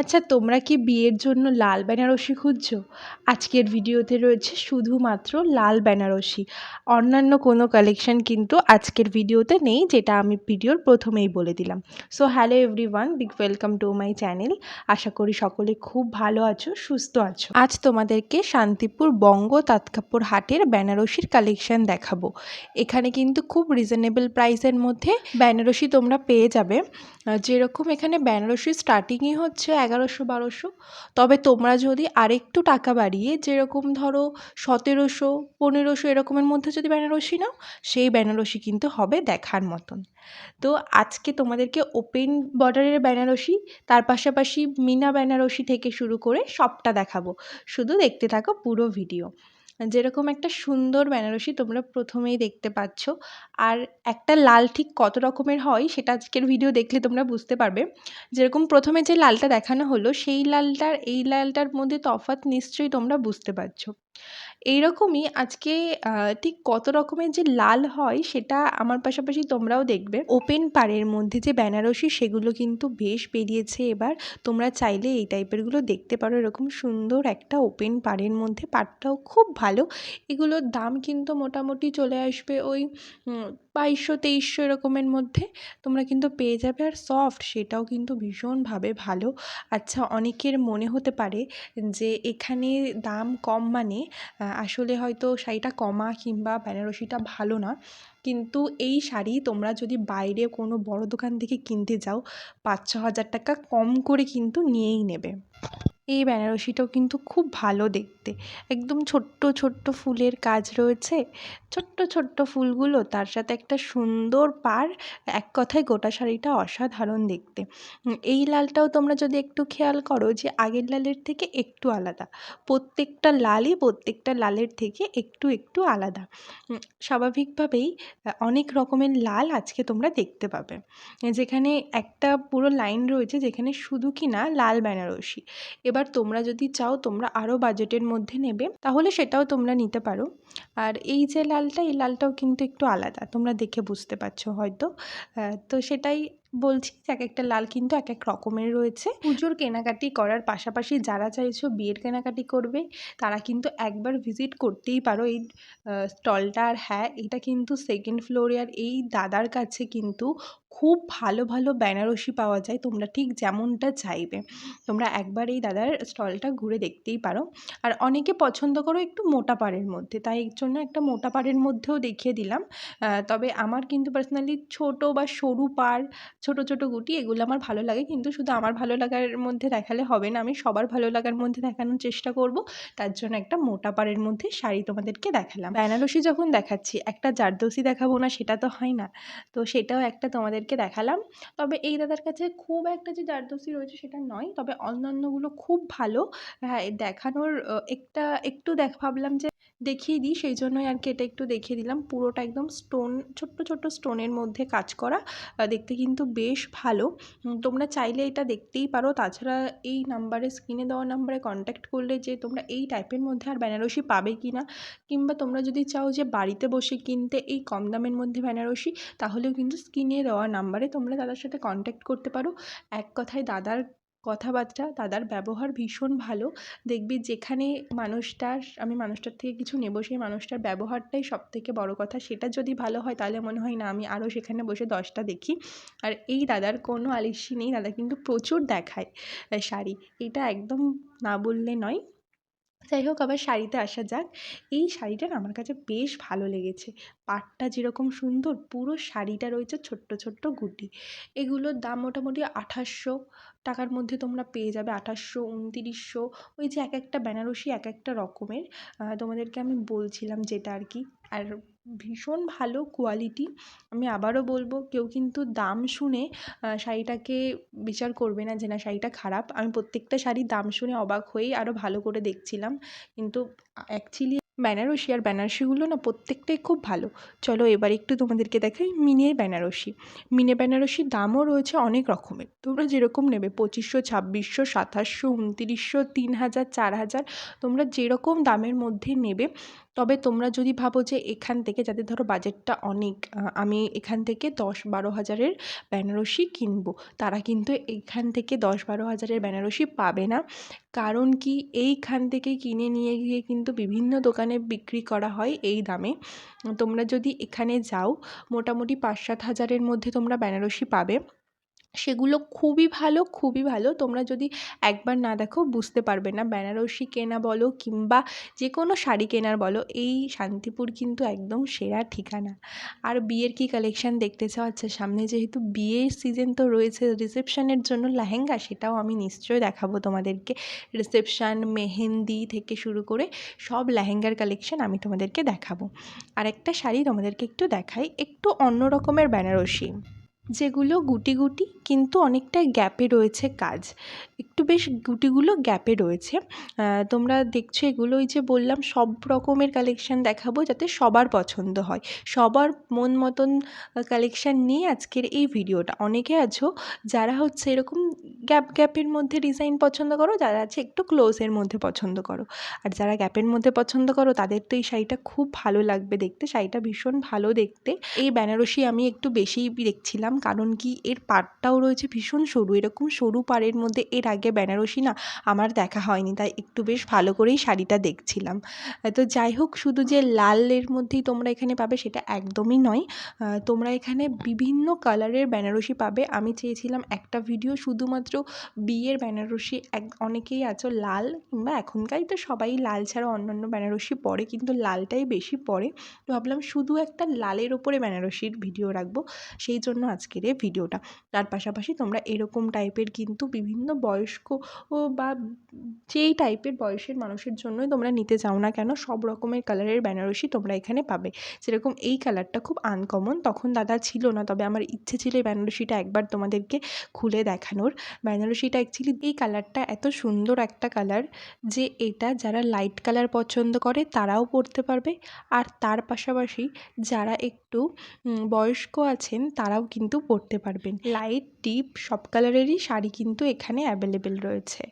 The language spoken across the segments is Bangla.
আচ্ছা তোমরা কি বিয়ের জন্য লাল বেনারসি খুঁজছো? আজকের ভিডিওতে রয়েছে শুধুমাত্র লাল বেনারসি। অন্যান্য কোনো কালেকশন কিন্তু আজকের ভিডিওতে নেই, যেটা আমি ভিডিওর প্রথমেই বলে দিলাম। So hello everyone big welcome to my channel আশা করি সকলে খুব ভালো আছো, সুস্থ আছো। আজ তোমাদেরকে শান্তিপুর বঙ্গ তাৎকাপুর হাটের বেনারসির কালেকশন দেখাবো। এখানে কিন্তু খুব রিজনেবল প্রাইসের মধ্যে বেনারসি তোমরা পেয়ে যাবে। যেরকম এখানে বেনারসি স্টার্টিংই হচ্ছে এগারোশো, বারোশো। তবে তোমরা যদি আরেকটু টাকা বাড়িয়ে যেরকম ধরো সতেরোশো, পনেরোশো এরকমের মধ্যে যদি বেনারসি নাও, সেই বেনারসি কিন্তু হবে দেখার মতন। তো আজকে তোমাদেরকে ওপেন বর্ডারের বেনারসি, তার পাশাপাশি মিনা বেনারসি থেকে শুরু করে সবটা দেখাবো। শুধু দেখতে থাকো পুরো ভিডিও। যেরকম একটা সুন্দর বেনারসি তোমরা প্রথমেই দেখতে পাচ্ছ। আর একটা লাল ঠিক কত রকমের হয় সেটা আজকের ভিডিও দেখলে তোমরা বুঝতে পারবে। যেরকম প্রথমে যে লালটা দেখানো হলো, সেই লালটার, এই লালটার মধ্যে তফাৎ নিশ্চয়ই তোমরা বুঝতে পারছ। এইরকমই আজকে ঠিক কত রকমের যে লাল হয় সেটা আমার পাশাপাশি তোমরাও দেখবে। ওপেন পাড়ের মধ্যে যে বেনারসি সেগুলো কিন্তু বেশ বেরিয়েছে এবার। তোমরা চাইলে এই টাইপেরগুলো দেখতে পারো। এরকম সুন্দর একটা ওপেন পাড়ের মধ্যে পাড়টাও খুব ভালো। এগুলোর দাম কিন্তু মোটামুটি চলে আসবে ওই বাইশশো, তেইশশো এরকমের মধ্যে তোমরা কিন্তু পেয়ে যাবে। আর সফট সেটাও কিন্তু ভীষণভাবে ভালো। আচ্ছা অনেকের মনে হতে পারে যে এখানে দাম কম মানে আসলে হয়তো শাড়িটা কমা কিংবা বেনারসিটা ভালো না। কিন্তু এই শাড়ি তোমরা যদি বাইরে কোনো বড় দোকান থেকে কিনতে যাও পাঁচ ছ হাজার টাকা কম করে কিন্তু নিয়েই নেবে। এই বেনারসিটাও কিন্তু খুব ভালো দেখতে। একদম ছোট্ট ছোট্ট ফুলের কাজ রয়েছে। ছোট্ট ছোট্ট ফুলগুলো তার সাথে একটা সুন্দর পাড় এক কথায় গোটা শাড়িটা অসাধারণ দেখতে। এই লালটাও তোমরা যদি একটু খেয়াল করো যে আগের লালের থেকে একটু আলাদা। প্রত্যেকটা লালই প্রত্যেকটা লালের থেকে একটু একটু আলাদা। স্বাভাবিকভাবেই অনেক রকমের লাল আজকে তোমরা দেখতে পাবে। যেখানে একটা পুরো লাইন রয়েছে যেখানে শুধু কি না লাল বেনারসি। এবার তোমরা যদি চাও তোমরা আরও বাজেটের মধ্যে নেবে, তাহলে সেটাও তোমরা নিতে পারো। আর এই যে লালটা, এই লালটাও কিন্তু একটু আলাদা, তোমরা দেখে বুঝতে পারছ হয়তো। তো সেটাই বলছি যে এক একটা লাল কিন্তু এক এক রকমের রয়েছে। পুজোর কেনাকাটি করার পাশাপাশি যারা চাইছো বিয়ের কেনাকাটি করবে, তারা কিন্তু একবার ভিজিট করতেই পারো এই স্টলটা। আর হ্যাঁ এটা কিন্তু সেকেন্ড ফ্লোরে আর এই দাদার কাছে কিন্তু খুব ভালো ভালো বেনারসি পাওয়া যায়। তোমরা ঠিক যেমনটা চাইবে। তোমরা একবার এই দাদার স্টলটা ঘুরে দেখতেই পারো। আর অনেকে পছন্দ করো একটু মোটা পাড়ের মধ্যে। তাই এর জন্য একটা মোটা পাড়ের মধ্যেও দেখিয়ে দিলাম। তবে আমার কিন্তু পার্সোনালি ছোট বা সরু পাড় ছোট ছোট গুটি এগুলো আমার ভালো লাগে। কিন্তু শুধু আমার ভালো লাগার মধ্যে দেখালে হবে না। আমি সবার ভালো লাগার মধ্যে দেখানোর চেষ্টা করব। তার জন্য একটা মোটা পাড়ের মধ্যে শাড়ি তোমাদেরকে দেখালাম। বেনারসি যখন দেখাচ্ছি, একটা জারদোসি দেখাবো না সেটা তো হয় না। তো সেটাও একটা তোমাদেরকে দেখালাম। তবে এই দাদার কাছে খুব একটা যে জারদোসি রয়েছে সেটা নয়। তবে অন্যান্যগুলো খুব ভালো। হ্যাঁ দেখানোর একটা, একটু দেখ, ভাবলাম যে দেখিয়ে দিই, সেই জন্যই আর কি এটা একটু দেখিয়ে দিলাম। পুরোটা একদম স্টোন, ছোট্ট ছোট্ট স্টোনের মধ্যে কাজ করা। দেখতে কিন্তু বেশ ভালো। তোমরা চাইলে এটা দেখতেই পারো। তাছাড়া এই নাম্বারে, স্ক্রিনে দেওয়া নাম্বারে কন্ট্যাক্ট করলে যে তোমরা এই টাইপের মধ্যে আর বেনারসি পাবে কি না, কিংবা তোমরা যদি চাও যে বাড়িতে বসে কিনতে এই কম দামের মধ্যে বেনারসি, তাহলেও কিন্তু স্ক্রিনে দেওয়া নাম্বারে তোমরা দাদার সাথে কন্ট্যাক্ট করতে পারো। এক কথায় দাদার কথাবার্তা দাদার ব্যবহার ভীষণ ভালো। দেখবি যেখানে মানুষটার, আমি মানুষটার থেকে কিছু নেব, সেই মানুষটার ব্যবহারটাই সব থেকে বড় কথা। সেটা যদি ভালো হয়, তাহলে মনে হয় না, আমি আরও সেখানে বসে দশটা দেখি। আর এই দাদার কোনো আলিসি নেই, দাদা কিন্তু প্রচুর দেখায় শাড়ি। এটা একদম না বললে নয়। যাই হোক, আবার শাড়িতে আসা যাক। এই শাড়িটা না আমার কাছে বেশ ভালো লেগেছে। পাটটা যেরকম সুন্দর, পুরো শাড়িটা রয়েছে ছোট্ট ছোট্ট গুটি। এগুলোর দাম মোটামুটি আঠাশশো টাকার মধ্যে তোমরা পেয়ে যাবে আঠাশশো, উনতিরিশশো, ওই যে এক একটা বেনারসি এক একটা রকমের। তোমাদেরকে আমি বলছিলাম যেটা আর কি। আর ভীষণ ভালো কোয়ালিটি আমি আবারও বলব, কেউ কিন্তু দাম শুনে শাড়িটাকে বিচার করবে না যে না শাড়িটা খারাপ। আমি প্রত্যেকটা শাড়ির দাম শুনে অবাক হয়েই আরও ভালো করে দেখছিলাম। কিন্তু অ্যাকচুয়ালি বেনারসি আর বেনারসিগুলো না প্রত্যেকটাই খুব ভালো। চলো এবার একটু তোমাদেরকে দেখাই মিনের বেনারসি মিনে বেনারসির দামও রয়েছে অনেক রকমের। তোমরা যেরকম নেবে পঁচিশশো, ছাব্বিশশো, সাতাশশো, উনতিরিশশো, তিন হাজার, চার হাজার, তোমরা যেরকম দামের মধ্যে নেবে, তবে তোমরা যদি ভাবো যে এখান থেকে, যাদের ধরো বাজেটটা অনেক আমি এখান থেকে দশ বারো হাজারের বেনারসি কিনবো, তারা কিন্তু এখান থেকে দশ বারো হাজারের বেনারসি পাবে না। কারণ কি এইখান থেকে কিনে নিয়ে গিয়ে কিন্তু বিভিন্ন দোকানে বিক্রি করা হয় এই দামে। তোমরা যদি এখানে যাও, মোটামুটি পাঁচ সাত হাজারের মধ্যে তোমরা বেনারসি পাবে। সেগুলো খুবই ভালো খুবই ভালো। তোমরা যদি একবার না দেখো, বুঝতে পারবে না। বেনারসি কেনা বলো কিংবা যে কোনো শাড়ি কেনার বলো, এই শান্তিপুর কিন্তু একদম সেরা ঠিকানা। আর বিয়ের কী কালেকশান দেখতে চাও? আচ্ছা সামনে যেহেতু বিয়ের সিজন তো রয়েছে রিসেপশানের জন্য লেহেঙ্গা, সেটাও আমি নিশ্চয়ই দেখাবো তোমাদেরকে। রিসেপশান মেহেন্দি থেকে শুরু করে সব লেহেঙ্গার কালেকশান আমি তোমাদেরকে দেখাবো। আর একটা শাড়ি তোমাদেরকে একটু দেখাই, একটু অন্য রকমের বেনারসি। যেগুলো গুটি গুটি কিন্তু অনেকটা গ্যাপে রয়েছে কাজ। একটু বেশ গুটিগুলো গ্যাপে রয়েছে। তোমরা দেখছ এগুলো ওই যে বললাম, সব রকমের কালেকশান দেখাবো যাতে সবার পছন্দ হয়। সবার মন মতন কালেকশান নিয়ে আজকের এই ভিডিওটা। অনেকে আছো যারা হচ্ছে এরকম গ্যাপ গ্যাপের মধ্যে ডিজাইন পছন্দ করো, যারা আছে একটু ক্লোজের মধ্যে পছন্দ করো। আর যারা গ্যাপের মধ্যে পছন্দ করো, তাদের তো এই শাড়িটা খুব ভালো লাগবে দেখতে, শাড়িটা ভীষণ ভালো দেখতে। এই বেনারসি আমি একটু বেশিই দেখছিলাম, কারণ কি এর পাড়টাও রয়েছে ভীষণ সরু, এরকম সরু পাড়ের মধ্যে এর আগে বেনারসি না, আমার দেখা হয়নি। তাই একটু বেশ ভালো করেই শাড়িটা দেখছিলাম। তো যাই হোক, শুধু যে লালের মধ্যেই তোমরা এখানে পাবে সেটা একদমই নয়। তোমরা এখানে বিভিন্ন কালারের বেনারসি পাবে। আমি চেয়েছিলাম একটা ভিডিও শুধুমাত্র বিয়ের বেনারসি। এক, অনেকেই আছো লাল, কিংবা এখনকার তো সবাই লাল ছাড়া অন্যান্য বেনারসি পরে, কিন্তু লালটাই বেশি পরে। তো ভাবলাম শুধু একটা লালের ওপরে বেনারসির ভিডিও রাখব। সেই জন্য আজকের এই ভিডিওটা তার পাশাপাশি তোমরা এরকম টাইপের কিন্তু বিভিন্ন বয়স্ক ও বা যেই টাইপের বয়সের মানুষের জন্যই তোমরা নিতে চাও না কেন, সব রকমের কালারের বেনারসি তোমরা এখানে পাবে। যেরকম এই কালারটা খুব আনকমন তখন দাদা ছিল না, তবে আমার ইচ্ছে ছিল এই বেনারসিটা একবার তোমাদেরকে খুলে দেখানোর। বেনারসিটা অ্যাকচুয়ালি এই কালারটা এত সুন্দর একটা কালার যে এটা যারা লাইট কালার পছন্দ করে তারাও পরতে পারবে। আর তার পাশাপাশি যারা একটু বয়স্ক আছেন তারাও কিন্তু পরতে পারবেন। লাইট ডিপ সব কালারেরই শাড়ি কিন্তু এখানে অ্যাভেলেবেল রয়েছে।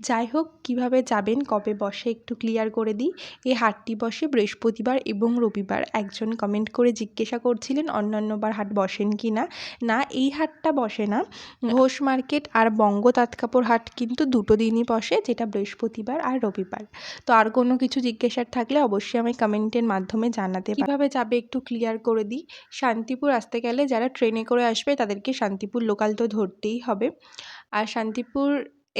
যাই হোক, কীভাবে যাবেন, কবে বসে, একটু ক্লিয়ার করে দিই। এই হাটটি বসে বৃহস্পতিবার এবং রবিবার। একজন কমেন্ট করে জিজ্ঞাসা করছিলেন অন্যান্যবার হাট বসেন কি না? না, এই হাটটা বসে না। ঘোষ মার্কেট আর বঙ্গ তাঁতকাপড় হাট কিন্তু দুটো দিনই বসে, যেটা বৃহস্পতিবার আর রবিবার। তো আর কোনো কিছু জিজ্ঞাসার থাকলে অবশ্যই আমি কমেন্টের মাধ্যমে জানাতে কীভাবে যাবে একটু ক্লিয়ার করে দিই। শান্তিপুর আসতে গেলে যারা ট্রেনে করে আসবে, তাদেরকে শান্তিপুর লোকাল তো ধরতেই হবে। আর শান্তিপুর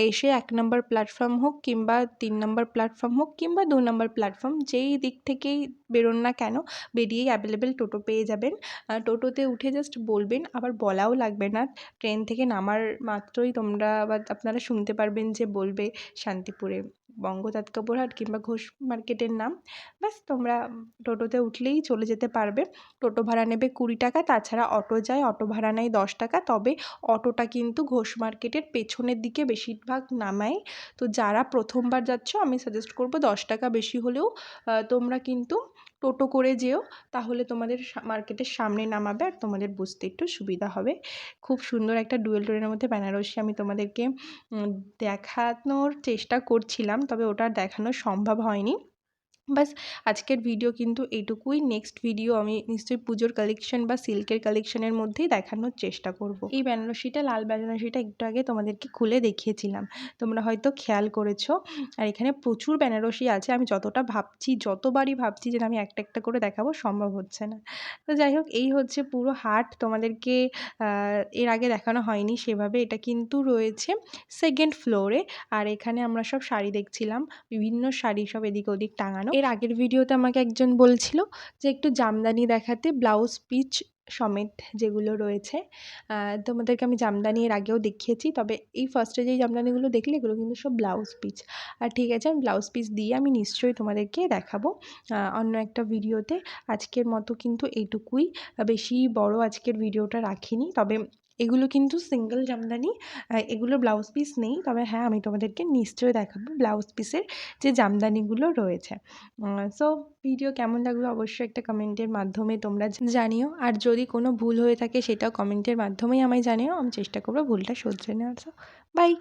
এসে এক নম্বর প্ল্যাটফর্ম হোক কিংবা তিন নম্বর প্ল্যাটফর্ম হোক কিংবা দু নম্বর প্ল্যাটফর্ম যেই দিক থেকেই বেরোন না কেন, বেরিয়েই অ্যাভেলেবেল টোটো পেয়ে যাবেন। টোটোতে উঠে জাস্ট বলবেন, আবার বলাও লাগবে না। ট্রেন থেকে নামার মাত্রই তোমরা বা আপনারা শুনতে পারবেন যে বলবে শান্তিপুরে। বঙ্গ তাঁতকাপড় কিংবা ঘোষ মার্কেটের নাম, ব্যাস তোমরা টোটোতে উঠলেই চলে যেতে পারবে। টোটো ভাড়া নেবে কুড়ি টাকা, তাছাড়া অটো যায়, অটো ভাড়া নেয় দশ টাকা। তবে অটোটা কিন্তু ঘোষ মার্কেটের পেছনের দিকে বেশিরভাগ নামায়। তো যারা প্রথমবার যাচ্ছ, আমি সাজেস্ট করব দশ টাকা বেশি হলেও তোমরা কিন্তু টোটো করে যেও, তাহলে তোমাদের মার্কেটের সামনে নামাবে আর তোমাদের বুঝতে একটু সুবিধা হবে। খুব সুন্দর একটা ডুয়েল টোনের মধ্যে বেনারসি আমি তোমাদেরকে দেখানোর চেষ্টা করছিলাম, তবে ওটা দেখানো সম্ভব হয়নি। বাস আজকের ভিডিও কিন্তু এইটুকুই। নেক্সট ভিডিও আমি নিশ্চয়ই পুজোর কালেকশন বা সিল্কের কালেকশনের মধ্যেই দেখানোর চেষ্টা করব। এই বেনারসিটা, লাল বেনারসিটা একটু আগে তোমাদেরকে খুলে দেখিয়েছিলাম। তোমরা হয়তো খেয়াল করেছ। আর এখানে প্রচুর বেনারসি আছে। আমি যতটা ভাবছি, যতবারই ভাবছি যে আমি একটা একটা করে দেখাবো, সম্ভব হচ্ছে না। তো যাই হোক, এই হচ্ছে পুরো হাট। তোমাদেরকে এর আগে দেখানো হয়নি, সেভাবে এটা কিন্তু রয়েছে সেকেন্ড ফ্লোরে আর এখানে আমরা সব শাড়ি দেখছিলাম। বিভিন্ন শাড়ি সব এদিক ওদিক টাঙানো। এর আগের ভিডিওতে আমাকে একজন বলছিল যে একটু জামদানি দেখাতে ব্লাউজ পিচ সমেত যেগুলো রয়েছে তোমাদেরকে আমি জামদানি এর আগেও দেখিয়েছি, তবে এই ফার্স্টে যেই জামদানিগুলো দেখলে এগুলো কিন্তু সব ব্লাউজ পিচ। আর ঠিক আছে, আমি ব্লাউজ পিস দিয়ে আমি নিশ্চয়ই তোমাদেরকে দেখাবো অন্য একটা ভিডিওতে। আজকের মতো কিন্তু এইটুকুই, বেশি বড় আজকের ভিডিওটা রাখিনি, তবে এগুলো কিন্তু সিঙ্গেল জামদানি এগুলো ব্লাউজ পিস নেই। তবে হ্যাঁ আমি তোমাদেরকে নিশ্চয়ই দেখাবো ব্লাউজ পিসের যে জামদানিগুলো রয়েছে। সো ভিডিও কেমন লাগল অবশ্যই একটা কমেন্টের মাধ্যমে তোমরা জানিও। আর যদি কোনো ভুল হয়ে থাকে সেটাও কমেন্টের মাধ্যমেই আমায় জানিও। আমি চেষ্টা করব ভুলটা শুধরে নেওয়ার। So by